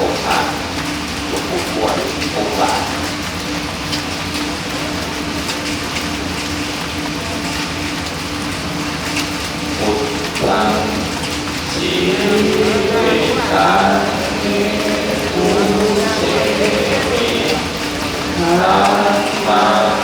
องค์พระหลวงปู่ขวดองค์หลานพุทธังสีตังทุเสมิธรรมัง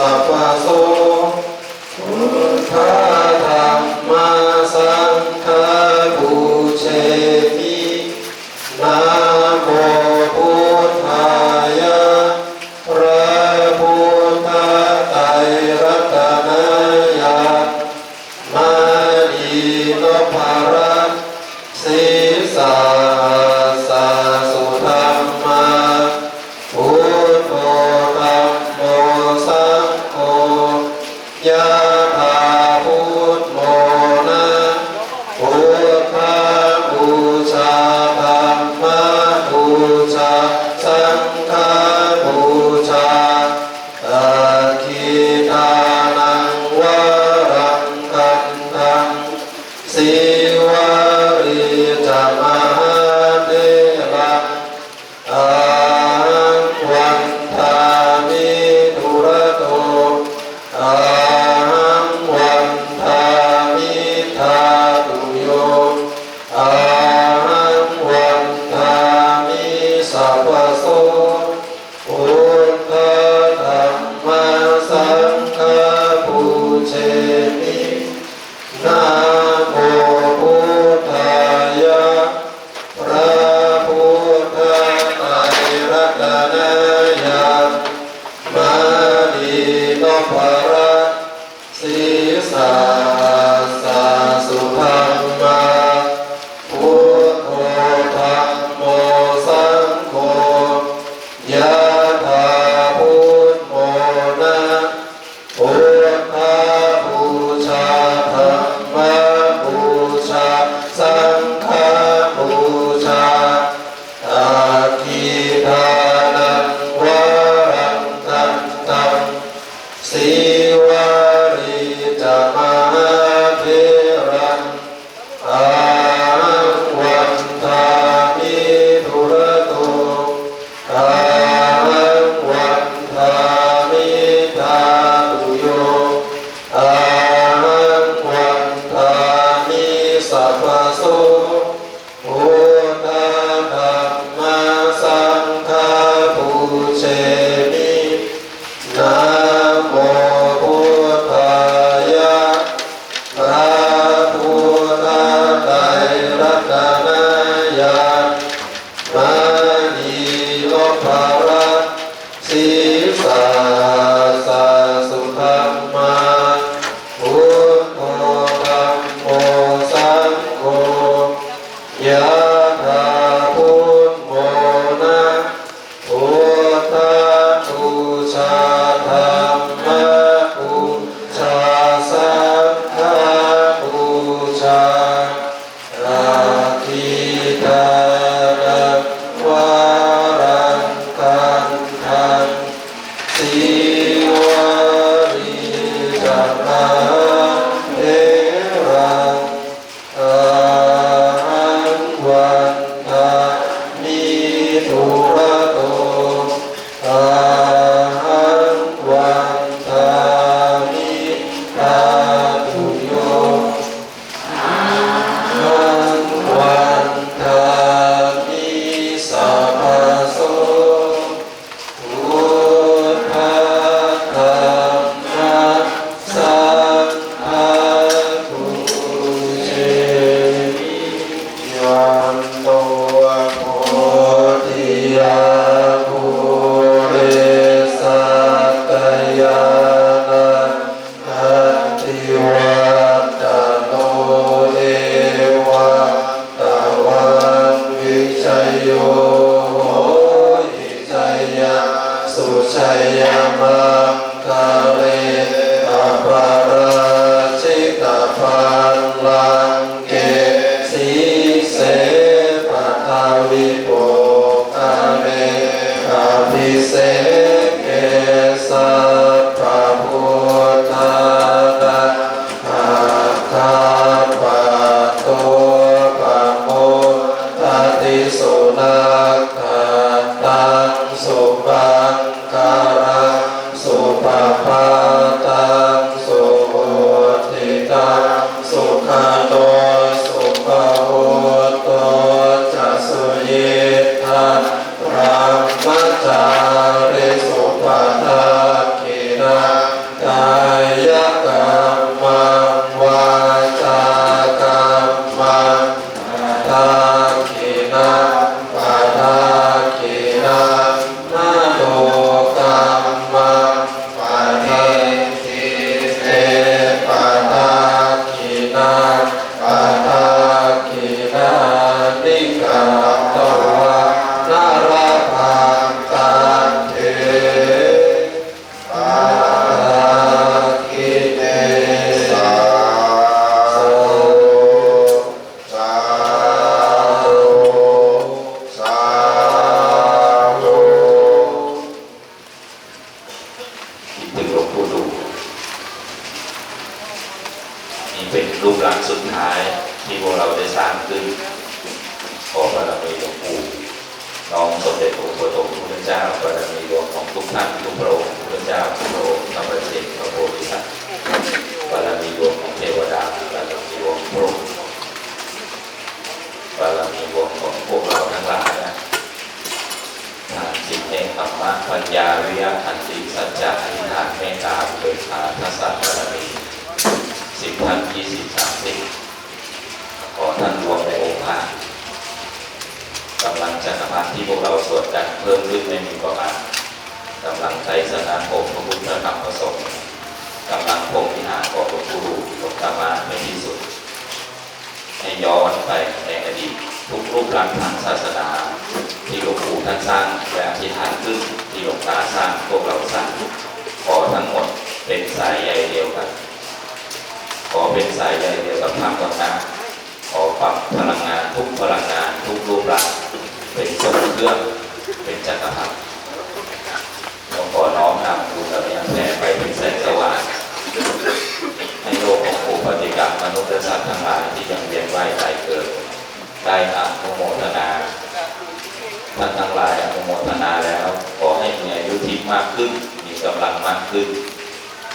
สัพพะโสพุทธา สัพพโส Amen. โมานเมตตาเบิกทานทัศน์บารมีสิบพันยี่สิบสามสิบขอท่านรวมในองค์พระกำลังจักรพรรดิที่พวกเราสวดกันเพิ่มขึ้นไม่มีประมาณกำลังใจสนานองค์พระพุทธธรรมประสงค์กำลังพรหมวิหารของหลวงปู่ดูหลวงตามาไม่ที่สุด ให้ย้อนไปในอดีตทุกรูปลักษณ์ทางศาสนา ที่หลวงปู่ท่านสร้างและอธิษฐานขึ้นที่หลวงตาสร้างพวกเราสร้าง ขอทั้งหมดเป็นสายใยเดียวกัน ขอเป็นสายใยเดียวกับพระก่อนนะขอปรับพลังงานทุกพลังงานทุกรูปร่างเป็นสมเครื่องเป็นจักรพรรดิหลวงพ่อน้อมนำบุญและแผ่ไปเป็นแสงให้โลกของผู้ปฏิกรรมมนุษย์และสัตว์ทั้งหลายที่ยังเวียนว่ายตายเกิด ได้อนุโมทนาท่านทั้งหลายอนุโมทนาแล้ว ขอให้มีอายุที่มากขึ้น มีกำลังมากขึ้น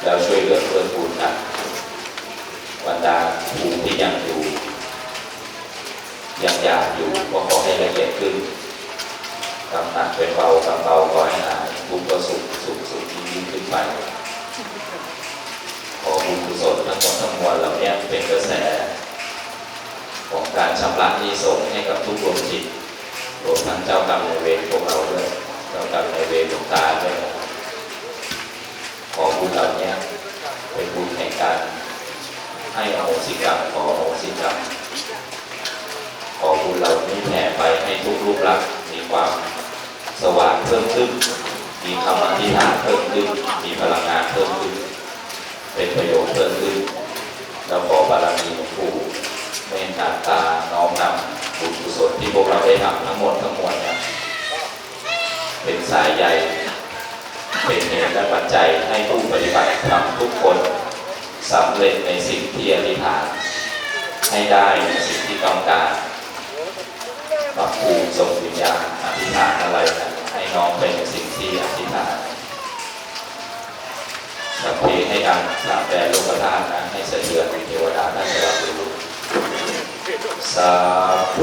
แล้วช่วยเหลือเพื่อนปูนกันบรรดาผู้ที่ยังอยู่ ยังอยากอยู่ก็ขอให้ละเอียดขึ้นกำหนักเป็นเบากำเบาขอให้หายบุญก็สุขสุขสุขยิ่ยิ่งขึ้นไปขอบุญกุศลทั้งหมดทั้งมวลเหล่านี้เป็นกระแส ของการชำระหนี้สงให้กับทุกดวงจิตรวมทั้งเจ้ากรรมนายเวรพวกเราด้วยเจ้ากรรมนายเวรหลวงตาด้วยขอบุญเหล่านี้เป็นบุญแห่งการให้อโหสิกรรมขออโหสิกรรม บุญเหล่านี้แผ่ไปให้ทุกรูปลักษณ์มีความสว่างเพิ่มขึ้น มีคำอธิษฐานเพิ่มขึ้น มีพลังงานเพิ่มขึ้น เป็นประโยชน์เพิ่มขึ้น แล้วขอบารมีหลวงปู่เมตตาตาน้อมนำบุญกุศลที่พวกเราได้ทำทั้งหมดทั้งมวลเนี่ยเป็นสายใยเป็นเหตุและปัจจัยให้ผู้ปฏิบัติธรรมทุกคนสำเร็จในสิ่งที่อธิษฐาน ให้ได้ในสิ่งที่ต้องการ ปรับปรุงส่งวิญญาณอธิษฐานอะไรนะให้น้องเป็นสิ่งที่อธิษฐานสัพเพให้ดังสามแปรโลกธาตุนะให้สะเทือนเทวดาท่านจะรับรู้สัพเพ